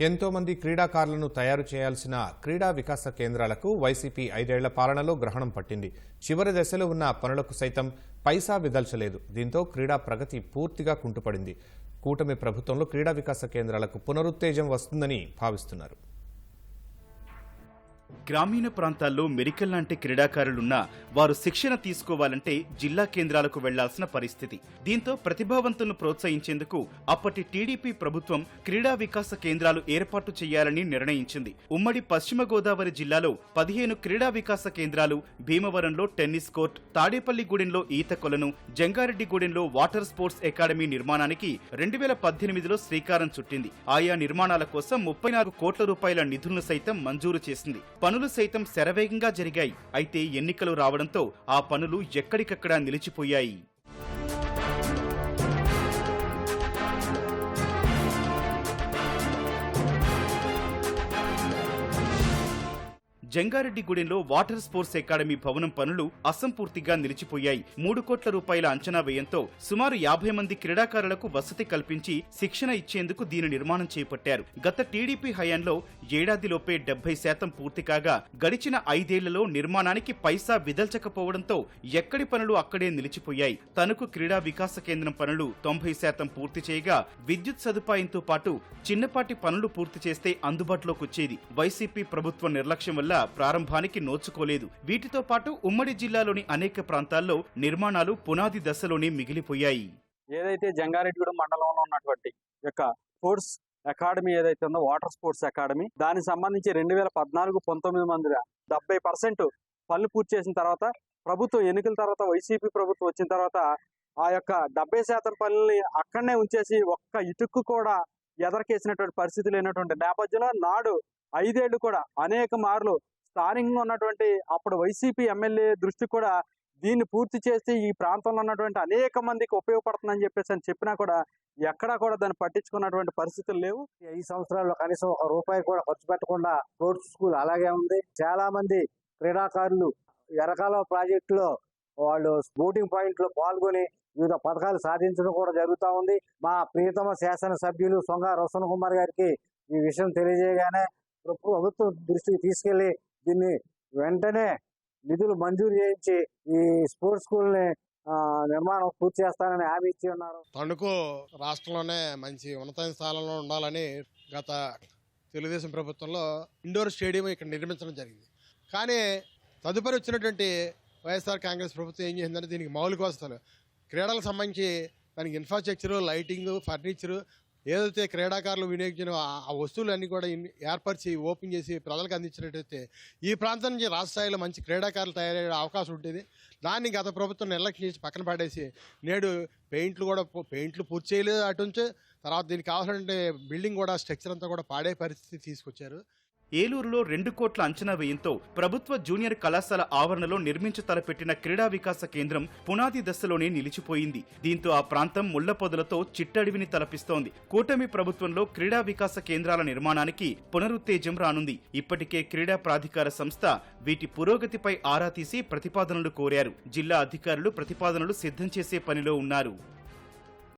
ఎంతోమంది క్రీడాకారులను తయారు చేయాల్సిన క్రీడా వికాస కేంద్రాలకు వైసీపీ ఐదేళ్ళ పాలనలో గ్రహణం పట్టింది. చివరి దశలో ఉన్న పనులకు సైతం పైసా విదల్చలేదు. దీంతో క్రీడా ప్రగతి పూర్తిగా కుంటుపడింది. కూటమి ప్రభుత్వంలో క్రీడా వికాస కేంద్రాలకు పునరుత్తేజం వస్తుందని భావిస్తున్నారు. గ్రామీణ ప్రాంతాల్లో మెరికల్ లాంటి క్రీడాకారులున్నా వారు శిక్షణ తీసుకోవాలంటే జిల్లా కేంద్రాలకు వెళ్ళాల్సిన పరిస్థితి. దీంతో ప్రతిభావంతులను ప్రోత్సహించేందుకు అప్పటి టీడీపీ ప్రభుత్వం క్రీడా వికాస కేంద్రాలు ఏర్పాటు చేయాలని నిర్ణయించింది. ఉమ్మడి పశ్చిమ గోదావరి జిల్లాలో పదిహేను క్రీడా వికాస కేంద్రాలు భీమవరంలో టెన్నిస్ కోర్ట్ తాడేపల్లిగూడెంలో ఈత కొలను జంగారెడ్డిగూడెంలో వాటర్ స్పోర్ట్స్ అకాడమీ నిర్మాణానికి రెండు వేల పద్దెనిమిదిలో శ్రీకారం చుట్టింది. ఆయా నిర్మాణాల కోసం ముప్పై నాలుగు కోట్ల రూపాయల నిధులను సైతం మంజూరు చేసింది. పనులు సైతం శరవేగంగా జరిగాయి. అయితే ఎన్నికలు రావడంతో ఆ పనులు ఎక్కడికక్కడ నిలిచిపోయాయి. జంగారెడ్డిగూడెంలో వాటర్ స్పోర్ట్స్ అకాడమీ భవనం పనులు అసంపూర్తిగా నిలిచిపోయాయి. మూడు కోట్ల రూపాయల అంచనా వ్యయంతో సుమారు యాభై మంది క్రీడాకారులకు వసతి కల్పించి శిక్షణ ఇచ్చేందుకు దీని నిర్మాణం చేపట్టారు. గత టీడీపీ హయాంలో ఏడాదిలోపే డెబ్బై శాతం పూర్తి కాగా గడిచిన ఐదేళ్ళలో నిర్మాణానికి పైసా విదల్చకపోవడంతో ఎక్కడి పనులు అక్కడే నిలిచిపోయాయి. తణుకు క్రీడా వికాస కేంద్రం పనులు తొంభై శాతం పూర్తి చేయగా విద్యుత్ సదుపాయంతో పాటు చిన్నపాటి పనులు పూర్తి చేస్తే అందుబాటులోకి వచ్చేది. వైసీపీ ప్రభుత్వ నిర్లక్ష్యం వల్ల ప్రారంభానికి నోచుకోలేదు. వీటితో పాటు ఉమ్మడి జిల్లాలోని అనేక ప్రాంతాల్లో నిర్మాణాలు పునాది దశలోనే మిగిలిపోయాయి. ఏదైతే జంగారెడ్డిగూడెం మండలంలో ఉన్నటువంటి యొక్క ఫోర్స్ అకాడమీ ఏదైతే ఉందో వాటర్ స్పోర్ట్స్ అకాడమీ దానికి సంబంధించి రెండు వేల పద్నాలుగు పంతొమ్మిది మంది డెబ్బై పర్సెంట్ పనులు పూర్తి చేసిన తర్వాత ప్రభుత్వం ఎన్నికల తర్వాత వైసీపీ ప్రభుత్వం వచ్చిన తర్వాత ఆ యొక్క డెబ్బై శాతం పనుల్ని అక్కడనే ఉంచేసి ఒక్క ఇటుక్కు కూడా ఎదరకేసినటువంటి పరిస్థితి లేనటువంటి నేపథ్యంలో నాడు ఐదేళ్ళు కూడా అనేక మార్లు స్థానికంగా ఉన్నటువంటి అప్పుడు వైసీపీ ఎమ్మెల్యే దృష్టి కూడా దీన్ని పూర్తి చేస్తే ఈ ప్రాంతంలో ఉన్నటువంటి అనేక మందికి ఉపయోగపడుతుందని చెప్పేసి అని చెప్పినా కూడా ఎక్కడా కూడా దాన్ని పట్టించుకున్నటువంటి పరిస్థితులు లేవు. ఈ సంవత్సరాల్లో కనీసం ఒక రూపాయి కూడా ఖర్చు పెట్టకుండా స్పోర్ట్స్ స్కూల్ అలాగే ఉంది. చాలా మంది క్రీడాకారులు ఎరకాల ప్రాజెక్టులో వాళ్ళు బోటింగ్ పాయింట్లో పాల్గొని వివిధ పథకాలు సాధించడం కూడా జరుగుతూ ఉంది. మా ప్రియతమ శాసన సభ్యులు సొంగ రోషన్ కుమార్ గారికి ఈ విషయం తెలియజేయగానే ప్రభుత్వం దృష్టికి తీసుకెళ్ళి దీన్ని వెంటనే నిధులు మంజూరు చేయించి ఈ స్పోర్ట్స్ స్కూల్ని నిర్మాణం పూర్తి చేస్తానని హామీ ఇచ్చి ఉన్నారు. తణుకు రాష్ట్రంలోనే మంచి ఉన్నత స్థానంలో ఉండాలని గత తెలుగుదేశం ప్రభుత్వంలో ఇండోర్ స్టేడియం ఇక్కడ నిర్మించడం జరిగింది. కానీ తదుపరి వచ్చినటువంటి వైఎస్ఆర్ కాంగ్రెస్ ప్రభుత్వం ఏం చేసిందంటే దీనికి మౌలిక వసతులు క్రీడలకు సంబంధించి దానికి ఇన్ఫ్రాస్ట్రక్చరు లైటింగ్ ఫర్నిచరు ఏదైతే క్రీడాకారులు వినియోగించిన ఆ- వస్తువులన్నీ కూడా ఏర్పరిచి ఓపెన్ చేసి ప్రజలకు అందించినట్టయితే ఈ ప్రాంతం నుంచి రాష్ట్ర స్థాయిలో మంచి క్రీడాకారులు తయారయ్యే అవకాశం ఉంటుంది. దాన్ని గత ప్రభుత్వం నిర్లక్ష్యం చేసి పక్కన పడేసి నేడు పెయింట్లు కూడా పెయింట్లు పూర్తి చేయలేదు అటు నుంచి. తర్వాత దీనికి కావాలంటే బిల్డింగ్ కూడా స్ట్రక్చర్ అంతా కూడా పాడే పరిస్థితి తీసుకొచ్చారు. ఏలూరులో రెండు కోట్ల అంచనా వ్యయంతో ప్రభుత్వ జూనియర్ కళాశాల ఆవరణలో నిర్మించ తలపెట్టిన క్రీడా వికాస కేంద్రం పునాది దశలోనే నిలిచిపోయింది. దీంతో ఆ ప్రాంతం ముళ్ళ పొదలతో చిట్టడివిని తలపిస్తోంది. కూటమి ప్రభుత్వంలో క్రీడా వికాస కేంద్రాల నిర్మాణానికి పునరుత్తేజం రానుంది. ఇప్పటికే క్రీడా ప్రాధికార సంస్థ వీటి పురోగతిపై ఆరా తీసి ప్రతిపాదనలు కోరారు. జిల్లా అధికారులు ప్రతిపాదనలు సిద్ధం చేసే పనిలో ఉన్నారు.